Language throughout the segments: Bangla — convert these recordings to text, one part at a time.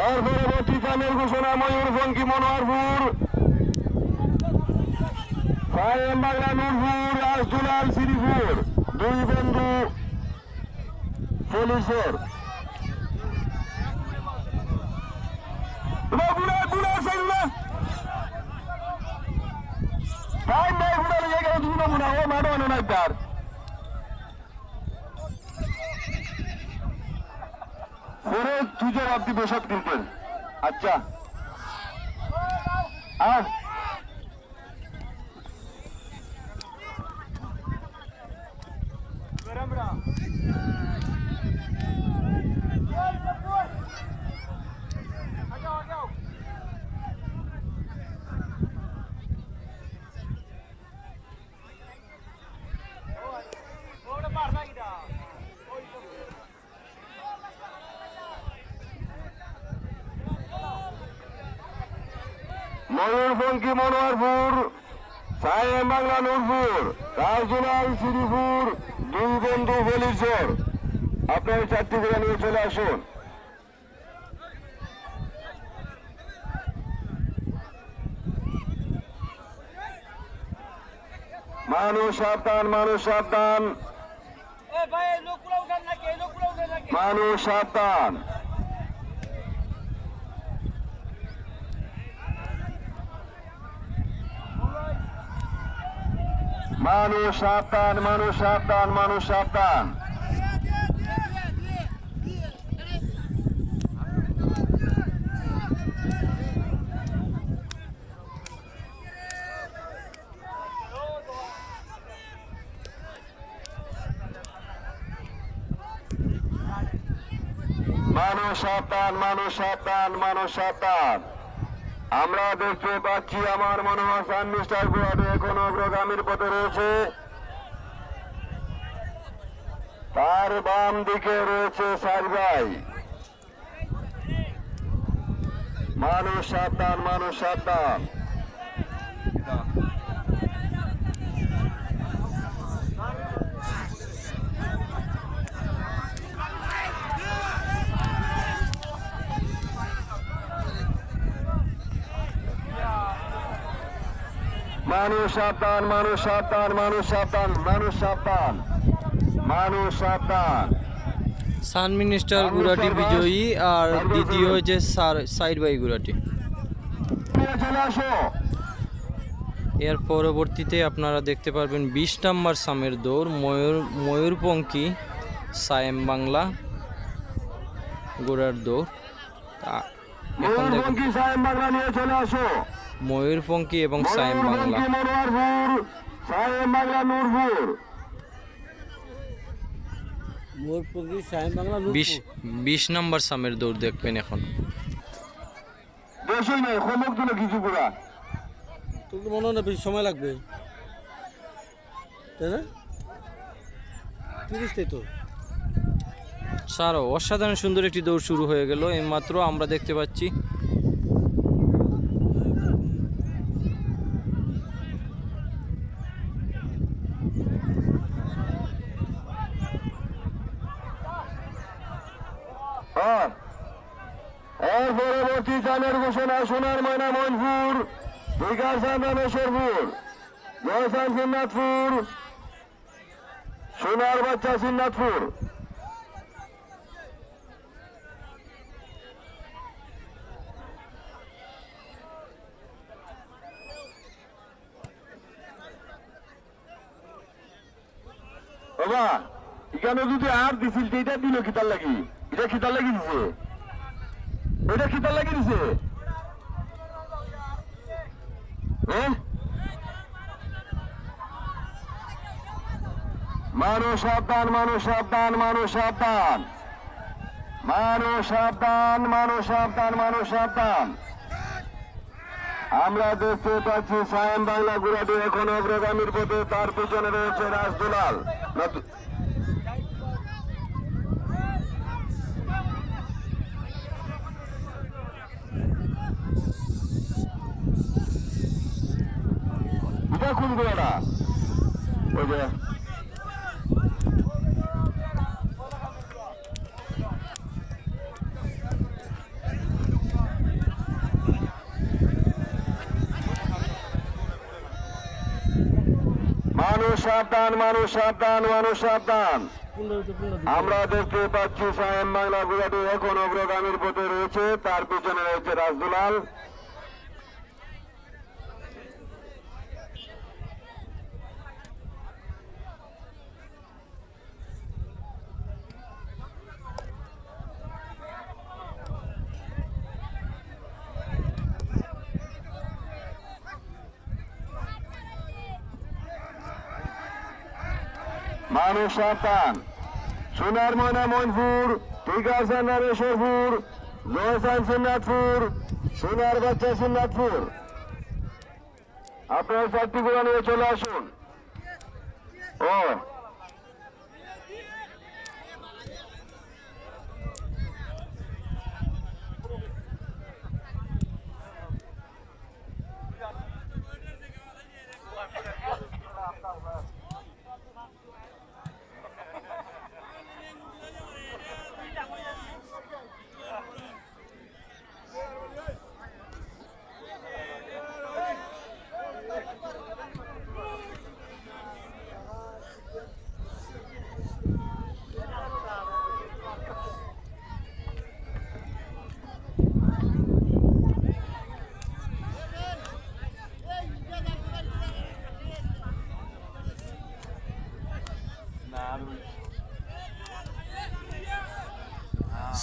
আর কামের ঘোষণা ময়ূরভঙ্গি মনোহরপুর বাংলা নূরপুর রাজদুলাল শ্রীপুর। দুই বন্ধু পুলিশের। মানো তার। পরে তুই अच्छा। आ ময়ূরপঙ্খী মনোহরপুর সায়েম বাংলা নূরপুর রাজদুলাল শ্রীপুর দুই বন্ধু বলিচর আপনার চারটি করে নিয়ে চলে আসুন। মানুষ সাবধান মানুষ সাবধান। মানুষ ভাই এই লোকগুলো উঠান নাকি এই লোকগুলো উঠান নাকি মানুষ সাবধান মানুষ সাবধান মানুষ সাবধান মানুষ সাবধান মানুষ সাবধান মানুষ সাবধান মানুষ সাবধান আমরা দেখতে পাচ্ছি আমার মনে হয় সান মিস্টার গুয়াতে এখন অগ্রগামীর পথে রয়েছে। তার বাম দিকে রয়েছে সারগাই মানুষ সাবধান মানুষ সাবধান। মানুষ সাবধান মানুষ সাবধান মানুষ সাবধান মানুষ সাবধান মানুষ সাবধান। সান মিনিস্টার গুড়াটি বিজয়ী আর দ্বিতীয় হয়েছে সার- সাইড বাই আসো। এর পরবর্তীতে আপনারা দেখতে পারবেন বিশ নাম্বার সামের দৌড় ময়ূর ময়ূরপঙ্খী সায়েম বাংলা গোড়ার দৌড়। এখন দেখুন। সায়েম বাংলা নিয়ে চলে আসো। ময়ূরপঙ্খী এবং সায়েম বাংলা। বিশ বিশ নাম্বার সামের দৌড় দেখবেন এখন। তোর মনে হয় না বেশি সময় লাগবে। তাই না? তিরিশটাই তো। স্যার অসাধারণ সুন্দর একটি দৌড় শুরু হয়ে গেল। এইমাত্র আমরা দেখতে পাচ্ছি হ্যাঁ এর পরবর্তী চালের ঘোষণা সোনার ময়না মনপুর বিকাশ রামেশ্বরপুর জয়সান সিন্নাথপুর, সোনার বাচ্চা সিন্নাথপুর। বাবা, এখানে যদি আর দিছিল এটা দিল কিতার লাগি? এটা কিতার লাগি দিছে? ওইটা কিতার লাগি দিছে হ্যাঁ মানুষ সাবধান মানুষ সাবধান মানুষ সাবধান। মানুষ সাবধান মানুষ সাবধান মানুষ সাবধান। আমরা দেখতে পাচ্ছি সায়েম বাংলা গুড়াটি এখন অগ্রগামীর পথে, তার পিছনে রয়েছে রাজদুলাল নতু- এটা কোন গুড়াটা ওই যে। মানুষ সাবধান মানুষ সাবধান মানুষ সাবধান। আমরা দেখতে পাচ্ছি সায়েম বাংলা গুড়াটি এখন অগ্রগামীর পথে রয়েছে, তার পিছনে রয়েছে রাজদুলাল। মানুষ সাবধান সোনার ময়না মনপুর টিকাসা নারেশ্বরপুর জয়সান সিন্নাথপুর সোনার বাচ্চা সিন্নাথপুর আপনার চারটি গুলো নিয়ে চলে আসুন। ও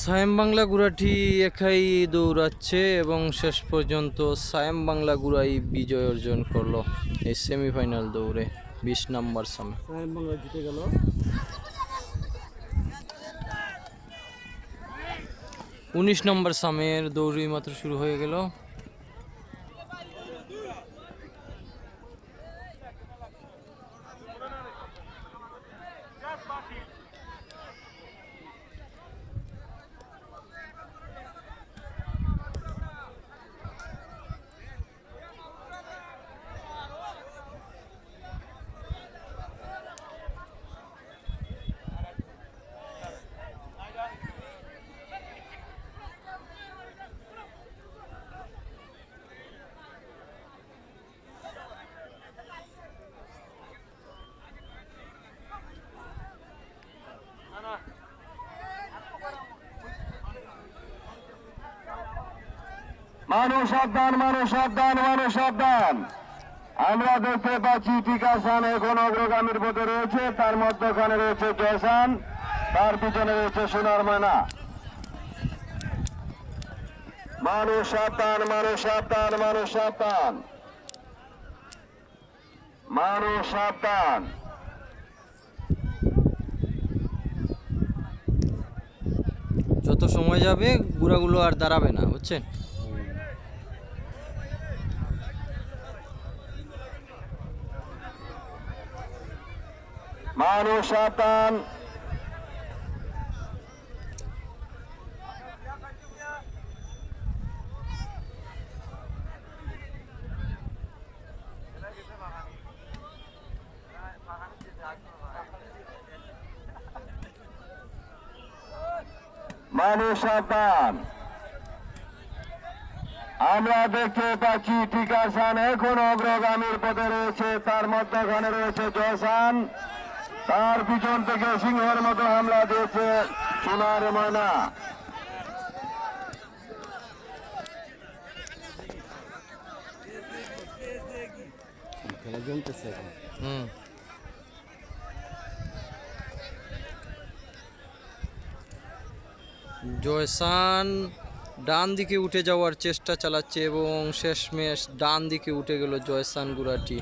সায়েম বাংলা গুড়াটি একাই দৌড়াচ্ছে এবং শেষ পর্যন্ত সায়েম বাংলা গুড়াই বিজয় অর্জন করল এই সেমিফাইনাল দৌড়ে বিশ নম্বর সামে বাংলা জিতে গেল। উনিশ নম্বর সামের দৌড়ই মাত্র শুরু হয়ে গেল। মানুষ সাবধান মানুষ সাবধান মানুষ সাবধান। আমরা দেখতে পাচ্ছি টিকাসান এখন অগ্রগামীর পথে রয়েছে, তার মধ্যখানে রয়েছে জয়সান, তার পিছনে রয়েছে সোনার ময়না। মানুষ সাবধান মানুষ সাবধান মানুষ সাবধান। মানুষ সাবধান। যত সময় যাবে, গুড়াগুলো আর দাঁড়াবে না, বুঝছেন? মানুষ সাবধান মানুষ সাবধান আমরা দেখতে পাচ্ছি টিকাসান এখন অগ্রগামীর পথে রয়েছে, তার মধ্যখানে রয়েছে জয়সান। তার পিছন থেকে সিংহের মতো হামলা দিয়েছে সোনার ময়না। হুম। জয়সান ডান দিকে উঠে যাওয়ার চেষ্টা চালাচ্ছে এবং শেষমেশ ডান দিকে উঠে গেল জয়সান গুড়াটি।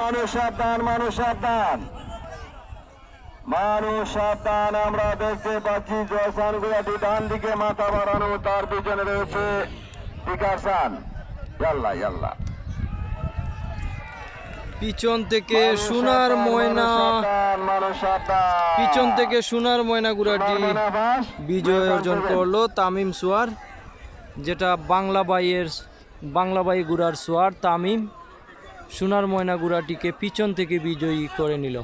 মানুষ সাবধান মানুষ সাবধান। মানুষ সাবধান আমরা দেখতে পাচ্ছি ডান দিকে মাথা বাড়ানো তার পিছনে রয়েছে ইয়াল্লা ইয়াল্লা। পিছন থেকে সোনার ময়না। পিছন থেকে সোনার ময়না গুড়াটি বিজয় অর্জন করল তামিম সোয়ার যেটা বাংলা বাইয়ের বাংলা বাই গুড়ার সোয়ার তামিম। সোনার ময়না গুড়াটিকে পিছন থেকে বিজয়ী করে নিল।